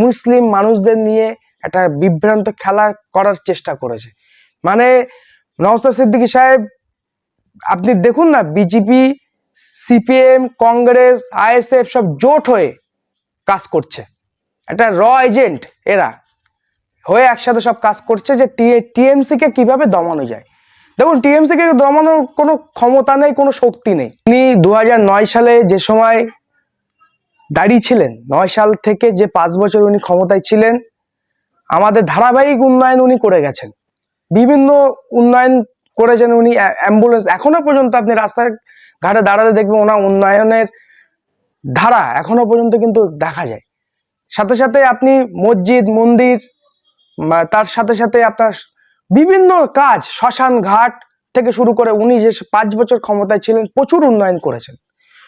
মুসলিম মানুষদের নিয়ে একটা বিভ্রান্ত খেলা করার চেষ্টা করেছে। মানে নওসাদ সিদ্দিকী সাহেব, আপনি দেখুন না বিজেপি সিপিএম কংগ্রেস আইএসএফ সব জোট হয়ে কাজ করছে। একটা র এজেন্ট এরা হয়ে একসাথে সব কাজ করছে যে টিএমসি কে কীভাবে দমানো যায়। দেখুন টিএমসি কে দমানোর কোনো ক্ষমতা নেই, কোনো শক্তি নেই। তিনি দু হাজার নয় সালে যে সময় দাঁড়িয়েছিলেন নয় সাল থেকে যে পাঁচ বছর উনি ক্ষমতায় ছিলেন, আমাদের ধারাবাহিক উন্নয়ন উনি করে গেছেন। বিভিন্ন উন্নয়ন করেছেন উনি অ্যাম্বুলেন্স। এখনও পর্যন্ত আপনি রাস্তায় ঘাটে দাঁড়াতে দেখবেন ওনার উন্নয়নের ধারা এখনও পর্যন্ত কিন্তু দেখা যায়। সাথে সাথে আপনি মসজিদ, মন্দির তার সাথে সাথে আপনার বিভিন্ন কাজ, শ্মশান ঘাট থেকে শুরু করে উনি যে পাঁচ বছর ক্ষমতায় ছিলেন, প্রচুর উন্নয়ন করেছেন।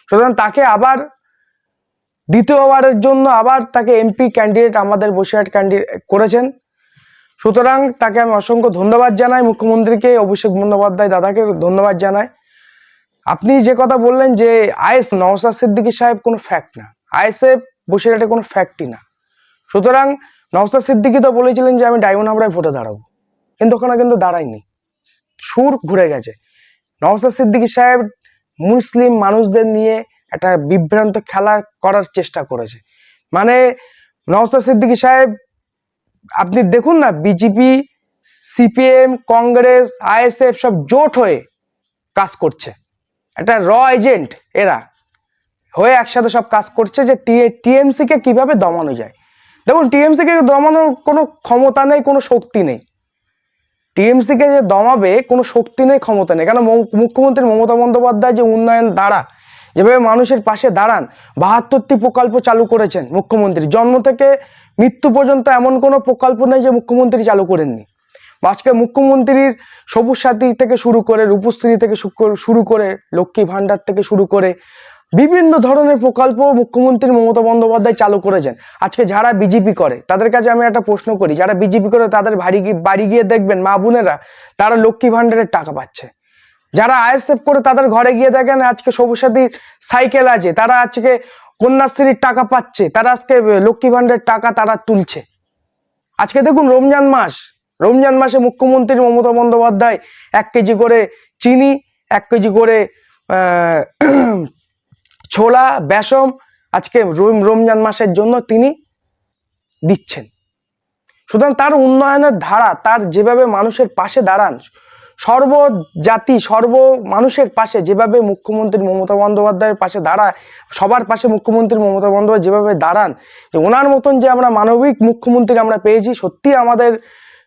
সুতরাং তাকে আবার দ্বিতীয়বারের জন্য আবার তাকে এমপি ক্যান্ডিডেট আমাদের বসিরহাট ক্যান্ডিডেট করেছেন। সুতরাং তাকে আমি অসংখ্য ধন্যবাদ জানাই। মুখ্যমন্ত্রীকে, অভিষেক বন্দ্যোপাধ্যায় দাদাকে ধন্যবাদ জানাই। আপনি যে কথা বললেন যে আইএস নওসাদ সিদ্দিকী সাহেব কোনো ফ্যাক্ট না আইএসএফ বসিরহাটে কোনো ফ্যাক্টই না। সুতরাং নওসাদ সিদ্দিকী তো বলেছিলেন যে আমি ডায়মন্ড হাবড়ায় ভোটে দাঁড়াবো। কিন্তু ওখানে কিন্তু দাঁড়ায়নি। সুর ঘুরে গেছে। নওসাদ সিদ্দিকী সাহেব মুসলিম মানুষদের নিয়ে একটা বিভ্রান্ত খেলা করার চেষ্টা করেছে। মানে নওসাদ সিদ্দিকী সাহেব, আপনি দেখুন না, বিজেপি, সিপিএম, কংগ্রেস, আইএসএফ সব জোট হয়ে কাজ করছে। একটা র এজেন্ট এরা হয়ে একসাথে সব কাজ করছে যে টিএমসি কে কীভাবে দমানো যায়। দেখুন টিএমসি কে দমানোর কোনো ক্ষমতা নেই, কোনো শক্তি নেই। টিএমসি কে যে দমাবে, কোনো শক্তি নেই, ক্ষমতা নেই। কেন মুখ্যমন্ত্রী মমতা বন্দ্যোপাধ্যায় যে উন্নয়ন দ্বারা যেভাবে মানুষের পাশে দাঁড়ান, বাহাত্তরটি প্রকল্প চালু করেছেন মুখ্যমন্ত্রী। জন্ম থেকে মৃত্যু পর্যন্ত এমন কোনো প্রকল্প নেই যে মুখ্যমন্ত্রী চালু করেননি। আজকে মুখ্যমন্ত্রীর সবুজ সাথী থেকে শুরু করে, রূপশ্রী থেকে শুরু করে, লক্ষ্মী ভাণ্ডার থেকে শুরু করে, বিভিন্ন ধরনের প্রকল্প মুখ্যমন্ত্রী মমতা বন্দ্যোপাধ্যায় চালু করেছেন। আজকে যারা বিজেপি করে, তাদের কাছে আমি একটা প্রশ্ন করি, যারা বিজেপি করে তাদের বাড়ি বাড়ি গিয়ে দেখবেন মা বোনেরা, তারা লক্ষ্মী ভাণ্ডারের টাকা পাচ্ছে। যারা আইএসএফ করে তাদের ঘরে গিয়ে দেখেন আজকে সবুজ সাথী সাইকেল আছে, তারা আজকে কন্যাশ্রীর টাকা পাচ্ছে, তারা আজকে লক্ষ্মী ভাণ্ডারের টাকা তারা তুলছে। আজকে দেখুন রমজান মাস, রমজান মাসে মুখ্যমন্ত্রী মমতা বন্দ্যোপাধ্যায় এক কেজি করে চিনি, এক কেজি করে ছোলা বেসম আজকে রম- রমজান মাসের জন্য তিনি দিচ্ছেন। সুতরাং তার উন্নয়নের ধারা, তার যেভাবে মানুষের পাশে দাঁড়ান সর্বজাতি, সর্ব মানুষের পাশে যেভাবে মুখ্যমন্ত্রী মমতা বন্দ্যোপাধ্যায়ের পাশে দাঁড়ায়, সবার পাশে মুখ্যমন্ত্রী মমতা বন্দ্যোপাধ্যায় যেভাবে দাঁড়ান, যে ওনার মতন যে আমরা মানবিক মুখ্যমন্ত্রী আমরা পেয়েছি সত্যি আমাদের